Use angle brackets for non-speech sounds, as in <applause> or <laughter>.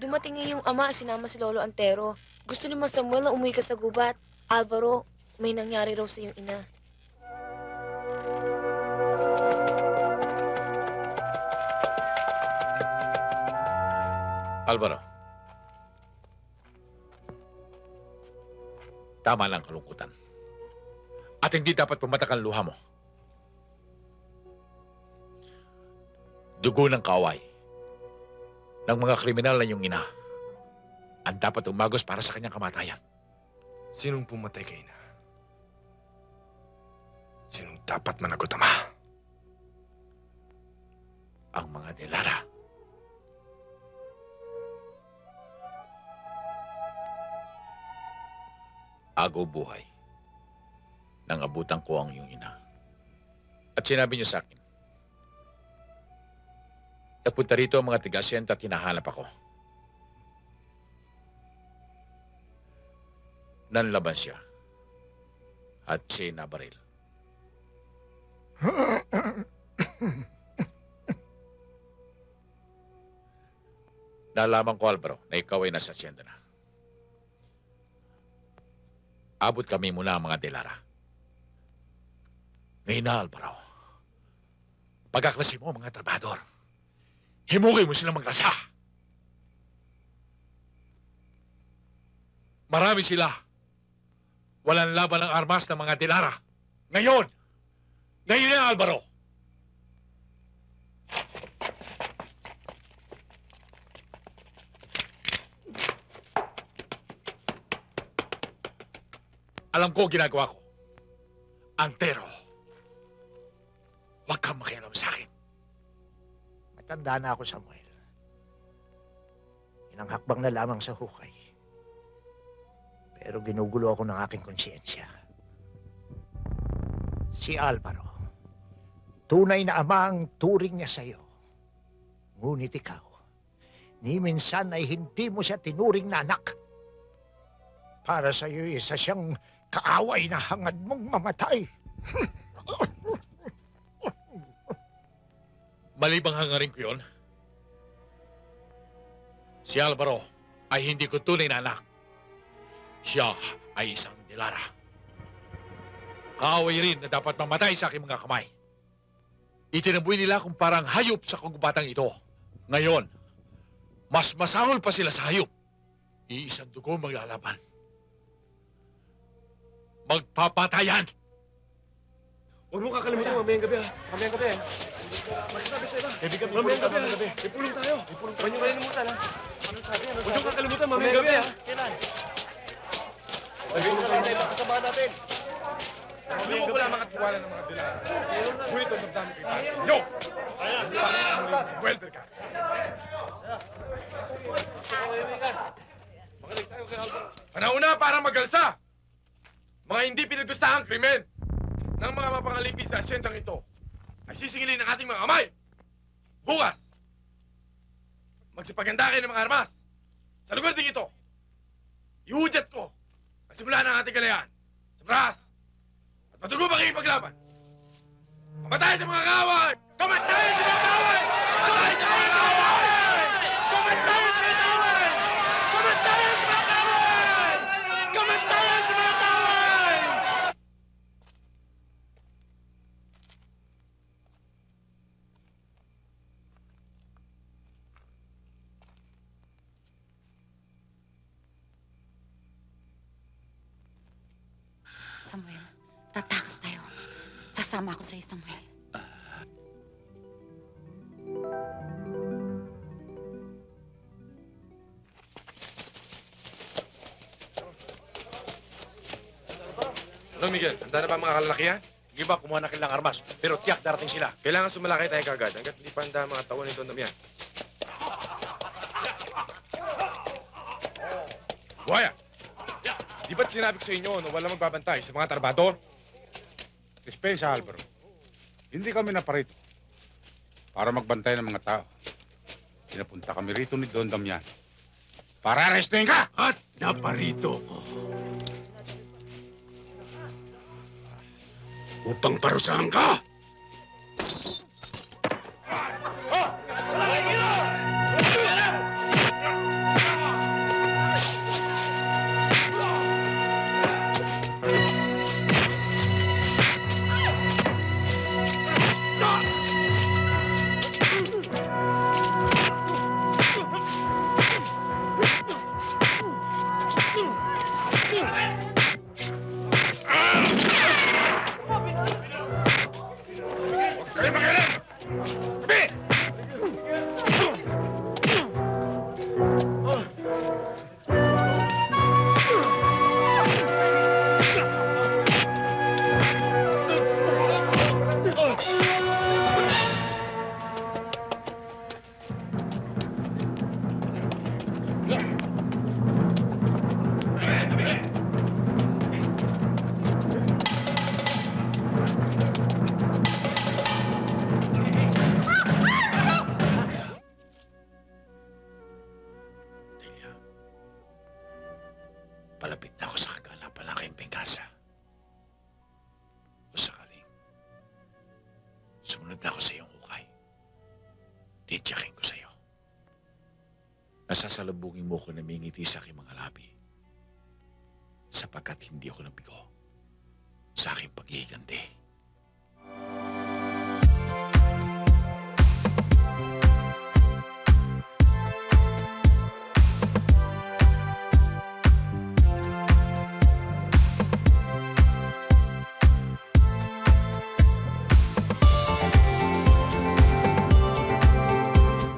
Dumating nga yung ama, sinama si Lolo Antero. Gusto ni Samuel na umuwi ka sa gubat. Alvaro, may nangyari raw sa iyong ina. Alvaro. Tama lang kalungkutan. At hindi dapat pumatak ang luha mo. Dugo ng kaaway ng mga kriminal na yung ina ang dapat umagos para sa kanyang kamatayan. Sinong pumatay kay ina? Sinong dapat managot ama? Ang mga Delara. Agaw buhay nang abutan ko ang iyong ina. At sinabi niyo sa akin, Napunta rito ang mga tiga-asyenta at hinahanap ako. Nanlaban siya. At siya nabaril. Nalaman ko, Alvaro, na ikaw ay nasa asyenda na. Abot kami muna ang mga Delara. Ngayon na, Alvaro. Pagkaklase mo, mga trabador. Himukay mo silang magrasa. Marami sila. Walang laban ng armas ng mga Delara. Ngayon! Ngayon na, Alvaro! Alam ko ginagawa ko. Antero. Matanda na ako, Samuel. Ilang hakbang na lamang sa hukay. Pero ginugulo ako ng aking konsyensya. Si Alvaro, tunay na ama ang turing niya sa'yo. Ngunit ikaw, ni minsan ay hindi mo siya tinuring na anak. Para sa'yo, isa siyang kaaway na hangad mong mamatay. <laughs> Mali bang hangarin ko yun? Si Alvaro ay hindi ko tunay na anak. Siya ay isang dilara. Kaaway rin na dapat mamatay sa aking mga kamay. Itinaboy nila akong parang hayop sa kagubatan ito. Ngayon, mas masahol pa sila sa hayop. Iisang dugo maglalaban. Magpapatayan! Huwag mo kakalimutan mamayang gabi ha. Mamayang gabi ha. Sabi sa iba. Kaibigan, Mamayang gabi. May pulong tayo. May pulong tayo. Huwag niyo kalimutan ha. Ano sabi? Ano Huwag niyo kakalimutan mamayang gabi ha. Kailan? Sabihin mo tayo tayo kasamahan natin. Lumo ko lamang at tiwala ng mga dilan. Ngunit ang damdami kay Paz. Yo! Welder ka. Makinig tayo kay Alvaro. Panauna para magalsa! Mga hindi pinagustahang krimen ng mga mapangalipis sa asyentang ito ay sisingilin ng ating mga kamay. Bukas, magsipaganda kayo ng mga armas sa lugar ding ito. Ihudyat ko ang simula ng ating kalayaan sa Bras at matugo pa paglaban. Kamatay sa mga kaway! Kamatay sa mga kaway! Kamatay sa mga kaway! Kamatay sa mga kaway! Kamatay sa mga kaway! Kamatay sa mga kaway! Samuel, tatakas tayo. Sasama ako sa'yo, Samuel. Ano, Miguel? Handa na ba ang mga kalalakihan? Hindi ba kumuha na kailang armas? Pero tiyak darating sila. Kailangan sumalakay tayo kagad hanggat hindi pa handa ang mga tauhan ni Don Damian. Buhaya! Di ba't sinabi ko sa inyo na wala magbabantay sa mga tarbador? Dispensa, Alvaro. Hindi kami naparito para magbantay ng mga tao. Pinapunta kami rito ni Don Damian para arrestuin ka! At naparito ko upang parusahan ka! Palapit na ako sa kaganapan ng aking pengkasa. O sakaling, sumunod ako sa iyong hukay. Titiyakin ko sa iyo. Nasasalubungin mo ko na may ngiti sa aking mga labi. Sapagkat hindi ako nabigo sa aking paghihiganti.